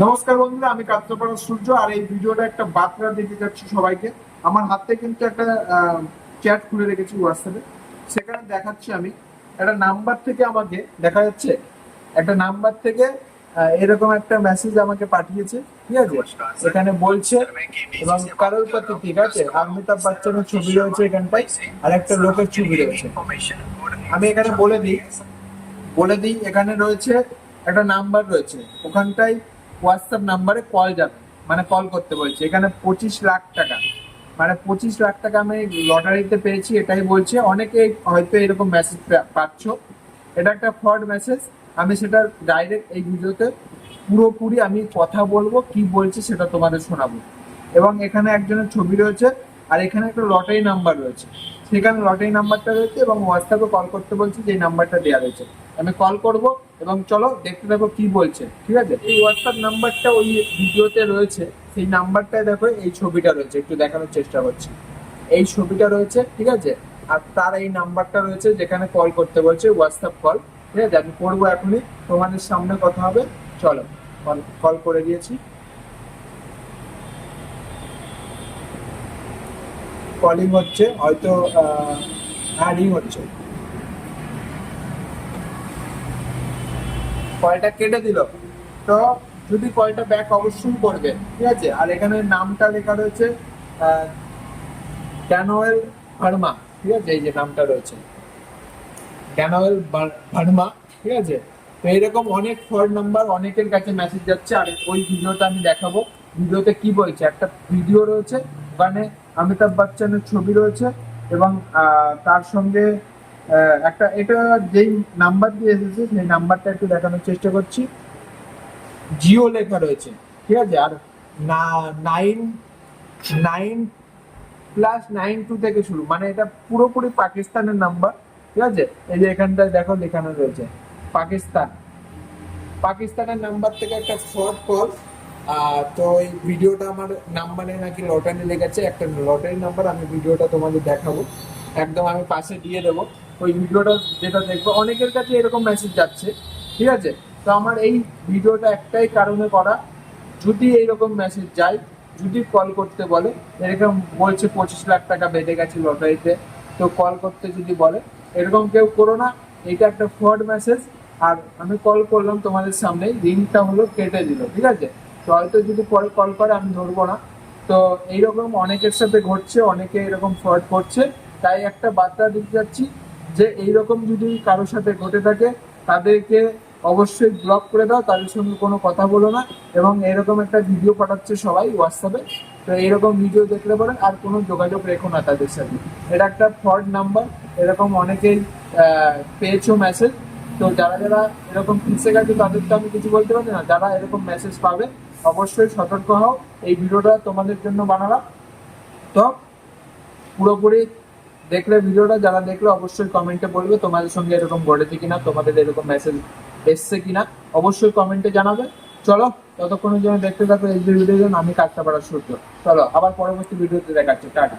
নমস্কার বন্ধুরা, আমি কাত্রপাড়া সূর্য আর এই ভিডিওটা একটা বার্তা দিতে যাচ্ছি সবাইকে। আমার হাতে কিন্তু একটা চ্যাট খুলে রেখেছি হোয়াটসঅ্যাপে সেখানে দেখাচ্ছি আমি। একটা নাম্বার থেকে আমাকে, দেখা যাচ্ছে? একটা নাম্বার থেকে এরকম একটা মেসেজ আমাকে পাঠিয়েছে। ঠিক আছে? এখানে বলছে এবং কারোর প্রতি ঠিক আছে? অমিতাভ বচ্চনের ছবি রয়েছে এখানটায়, আর একটা লোকের ছবি রয়েছে। আমি এখানে বলে দিই বলে দিই, এখানে রয়েছে একটা নাম্বার রয়েছে। ওখানটায় হোয়াটসঅ্যাপ নাম্বারে কল যাবে। মানে কল করতে বলছে। এখানে পঁচিশ লাখ টাকা। মানে পঁচিশ লাখ টাকা আমি লটারিতে পেয়েছি, এটাই বলছে। অনেকে হয়তো এরকম মেসেজ পাচ্ছ। এটা একটা ফ্রড মেসেজ আমি সেটা ডাইরেক্ট এই ভিডিওতে পুরোপুরি আমি কথা বলব, কি বলছে সেটা তোমাদের শোনাবো। এবং এখানে একজনের ছবি রয়েছে। আর এখানে একটা লটারি নাম্বার রয়েছে। সেখানে লটারি নাম্বারটা রয়েছে এবং হোয়াটসঅ্যাপে কল করতে বলছে যে নাম্বারটা দেওয়া রয়েছে। আমি কল করব এবং চলো দেখতে দেখো কি বলছে, ঠিক আছে? এই হোয়াটসঅ্যাপ নাম্বারটা ওই ভিডিওতে রয়েছে। সেই নাম্বারটায় দেখো এই ছবিটা রয়েছে। একটু দেখানোর চেষ্টা করছি। এই ছবিটা রয়েছে, ঠিক আছে? আর তার এই নাম্বারটা রয়েছে যেখানে কল করতে বলছে হোয়াটসঅ্যাপ কল ঠিক আছে? আমি করব এখনই। তোমাদের সামনে কথা হবে। চলো কল করে দিয়েছি। কলিং হচ্ছে, হয়তো রিং হচ্ছে। কলটা কেটে দিল। তো যদি কলটা ব্যাক অবশ্যই করবে, ঠিক আছে? আর এখানে নামটা লেখা রয়েছে ড্যানোয়েল ভার্মা ঠিক আছে? এই যে নামটা রয়েছে। ড্যানোয়েল ভার্মা ঠিক আছে? তো এরকম অনেক ফোন নাম্বার অনেকের কাছে মেসেজ যাচ্ছে, আর ওই ভিডিওটা আমি দেখাবো। ভিডিওতে কি বলছে? একটা ভিডিও রয়েছে ওখানে অমিতাভ বচ্চনের ছবি রয়েছে এবং তার সঙ্গে একটা, এটা যেই নাম্বার দিয়ে এসেছে, সেই নাম্বারটা একটু দেখানোর চেষ্টা করছি। জিও লেখা রয়েছে, ঠিক আছে? আর না, nine nine plus nine two থেকে শুরু মানে এটা পুরোপুরি পাকিস্তানের নাম্বার, ঠিক আছে? এই যে এখানটায় দেখো লেখানো রয়েছে। পাকিস্তান। পাকিস্তানের নাম্বার থেকে একটা ফ্রড কল তো এই ভিডিওটা আমার নাম্বারে নাকি লটারি লেগেছে, একটা লটারি নাম্বার, আমি ভিডিওটা তোমাদের দেখাবো। একদম আমি পাশে দিয়ে দেবো। ওই ভিডিওটা যেটা দেখব, অনেকের কাছে এরকম মেসেজ যাচ্ছে, ঠিক আছে? তো আমার এই ভিডিওটা একটাই কারণে করা, যদি এইরকম মেসেজ যায়, যদি কল করতে বলে, এরকম বলছে পঁচিশ লাখ টাকা বেঁধে গেছে লটারিতে, তো কল করতে যদি বলে, এরকম কেউ করো না, এটা একটা ফ্রড মেসেজ আর আমি কল করলাম তোমাদের সামনে রিংটা হলো কেটে দিল, ঠিক আছে? তো হয়তো যদি পরে কল করে, আমি ধরবো না। তো এইরকম অনেকের সাথে ঘটছে, অনেকে এরকম ফ্রড করছে। তাই একটা বার্তা দিতে যাচ্ছি যে, এইরকম যদি কারোর সাথে ঘটে থাকে, তাদেরকে অবশ্যই ব্লক করে দাও, তাদের সঙ্গে কোনো কথা বলো না। এবং এরকম একটা ভিডিও পাঠাচ্ছে সবাই হোয়াটসঅ্যাপে তো এরকম ভিডিও দেখতে পারেন, আর কোনো যোগাযোগ রেখো না তাদের সাথে। এটা একটা ফ্রড নাম্বার এরকম অনেকেই পেয়েছ মেসেজ তো যারা যারা এরকম ফিসে গেছে, তাদের তো আমি কিছু বলতে পারি না। যারা এরকম মেসেজ পাবে অবশ্যই সতর্ক হও। এই ভিডিওটা তোমাদের জন্য বানালাম। তো পুরোপুরি দেখলে ভিডিওটা, যারা দেখলে অবশ্যই কমেন্টে বলবে তোমাদের সঙ্গে এরকম ঘটেছে কিনা, তোমাদের এরকম মেসেজ এসছে কিনা। অবশ্যই কমেন্টে জানাবে। চলো, ততক্ষণের জন্য দেখতে থাকো, এই ভিডিও আমি কাজটা পাড়া সূর্য চলো, আবার পরবর্তী ভিডিওতে দেখাচ্ছি টাটা।